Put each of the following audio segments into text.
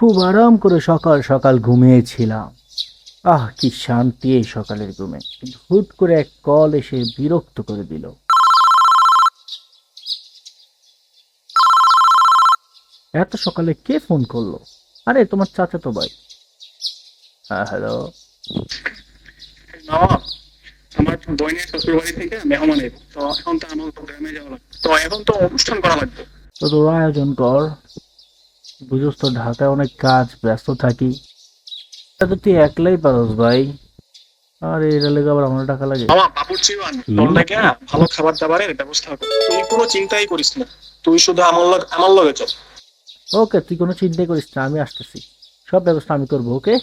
খুব আরাম করে সকাল সকাল ঘুমিয়েছিলাম। আহ কি শান্তি এই সকালের ঘুমে। কিন্তু হুট করে এক কল এসে বিরক্ত করে দিল। এত সকালে কে ফোন করল? আরে তোমার চাচা তো ভাই হ্যাঁ হ্যালো। আমার বোনের শ্বশুর বাড়ি থেকে মেহমান তো এখন তো আমার গ্রামে যাওয়া লাগবে। তো এখন তো অনুষ্ঠান করা লাগবে। তো তোর আয়োজন কর। বুঝোস তো ঢাকায় অনেক কাজ ব্যস্ত থাকি। তা তো তুই একলাই পারস ভাই। আরে এটা লেগে আবার আমার টাকা লাগে। বাবা বাবুর্চিও আন হুম। তোর লাগে ভালো খাবার দাবারের ব্যবস্থা কর তুই কোনো চিন্তাই করিস না। তুই শুধু আমার লগ আমার লগে চল। ওকে তুই কোনো চিন্তাই করিস না আমি আসতেছি। সব ব্যবস্থা আমি করব ওকে?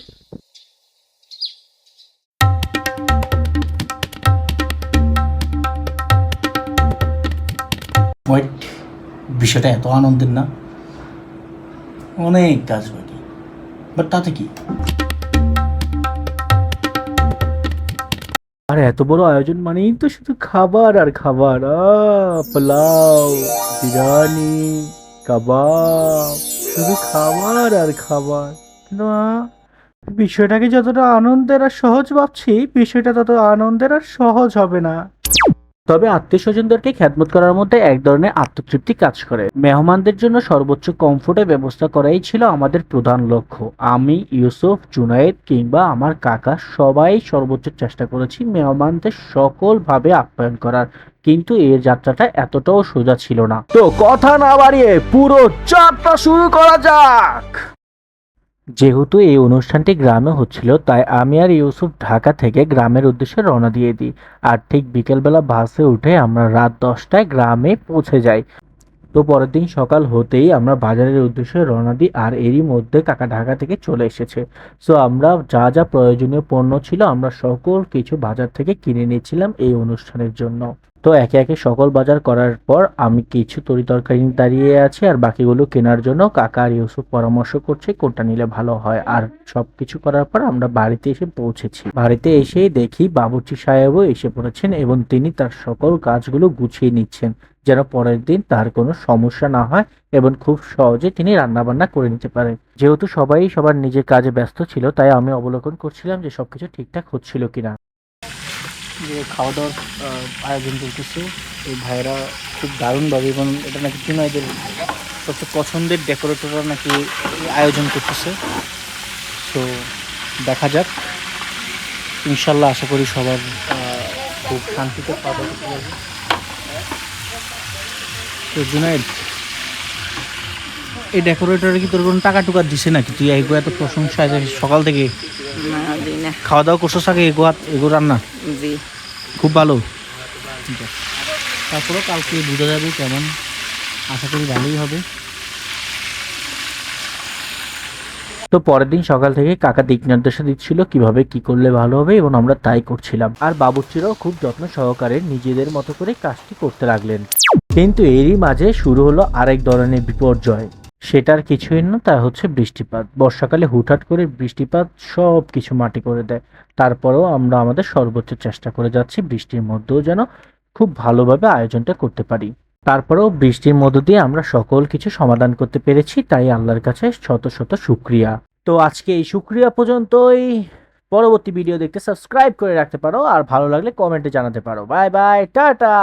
ওয়েট বিষয়টা এত আনন্দের না? অনেক কাজ বাকি। বাট তাতে কি? আর, এত বড় আয়োজন মানেই তো শুধু খাবার আর খাবার। পোলাও, বিরিয়ানি, কাবাব, শুধু খাবার আর খাবার। কিন্তু বিষয়টাকে যতটা আনন্দের আর সহজ ভাবছি, বিষয়টা তত আনন্দের আর সহজ হবে না। তবে আত্মীয় স্বজনদেরকে খ্যাতমত করার মধ্যে এক ধরনের আত্মতৃপ্তি কাজ করে। মেহমানদের জন্য সর্বোচ্চ কমফোর্টের ব্যবস্থা করাই ছিল আমাদের প্রধান লক্ষ্য। আমি, ইউসুফ, জুনায়েদ কিংবা আমার কাকা সবাই সর্বোচ্চ চেষ্টা করেছি মেহমানদের সকলভাবে আপ্যায়ন করার। কিন্তু এই যাত্রাটা এতটাও সোজা ছিল না। তো কথা না বাড়িয়ে পুরো যাত্রা শুরু করা যাক। যেহেতু এই অনুষ্ঠানটি গ্রামে হচ্ছিল, তাই আমি আর ইউসুফ ঢাকা থেকে গ্রামের উদ্দেশ্যে রওনা দিয়ে দিই। আর ঠিক বিকেলবেলা বাসে উঠে আমরা রাত দশটায় গ্রামে পৌঁছে যাই। তো পরের দিন সকাল হতেই আমরা বাজারের উদ্দেশ্যে রওনা দিই আর এরই মধ্যে কাকা ঢাকা থেকে চলে এসেছে। সো আমরা যা যা প্রয়োজনীয় পণ্য ছিল আমরা সকল কিছু বাজার থেকে কিনে নিয়েছিলাম এই অনুষ্ঠানের জন্য। তো একে একে সকল বাজার করার পর আমি কিছু তরি তরকারি দাঁড়িয়ে আছি আর বাকিগুলো কেনার জন্য কাকা আর ইউসুফ পরামর্শ করছে কোনটা নিলে ভালো হয়। আর সবকিছু করার পর আমরা বাড়িতে এসে পৌঁছেছি। বাড়িতে এসেই দেখি বাবুর্চি সাহেবও এসে পড়েছেন এবং তিনি তার সকল কাজগুলো গুছিয়ে নিচ্ছেন। যেন পরের দিন তার কোনো সমস্যা না হয় এবং খুব সহজে তিনি রান্নাবান্না করে নিতে পারেন। যেহেতু সবাই সবার নিজের কাজে ব্যস্ত ছিল, তাই আমি অবলোকন করছিলাম যে সবকিছু ঠিকঠাক হচ্ছিল কিনা। যে খাওয়া দাওয়ার আয়োজন করতেছে এই ভাইরা খুব দারুণভাবে এবং এটা নাকি চুনাইদের সবচেয়ে পছন্দের ডেকোরেটররা নাকি আয়োজন করতেছে। তো দেখা যাক। ইনশাল্লাহ আশা করি সবার খুব শান্তিতে পারবে। তো জুনাইদ এই ডেকোরেটরে কি তোর কোনো টাকা টুকা দিছে নাকি? তুই এগো এত প্রশংসা আছে সকাল থেকে খাওয়া দাওয়া করছ আগে এগো এগো রান্না? জি। খুব ভালো। তারপরেও কালকে বোঝা যাবে কেমন। আশা করি ভালোই হবে। তো পরের দিন সকাল থেকে কাকা দিক নির্দেশনা দিচ্ছিল কীভাবে কি করলে ভালো হবে এবং আমরা তাই করছিলাম। আর বাবুর্চিরাও খুব যত্ন সহকারে নিজেদের মতো করে কাজটি করতে লাগলেন। কিন্তু এরই মাঝে শুরু হলো আরেক ধরনের বিপর্যয়। সেটার কিছুই না, তা হচ্ছে বৃষ্টিপাত। বর্ষাকালে হুটহাট করে বৃষ্টিপাত সব কিছু মাটি করে দেয়। তারপরেও আমরা আমাদের সর্বোচ্চ চেষ্টা করে যাচ্ছি বৃষ্টির মধ্যেও যেন খুব ভালোভাবে আয়োজনটা করতে পারি। তারপরেও বৃষ্টির মধ্য দিয়ে আমরা সকল কিছু সমাধান করতে পেরেছি, তাই আল্লাহর কাছে শত শত শুক্রিয়া। তো আজকে এই শুক্রিয়া পর্যন্তই। পরবর্তী ভিডিও দেখতে সাবস্ক্রাইব করে রাখতে পারো, আর ভালো লাগলে কমেন্টে জানাতে পারো। Bye bye, tata!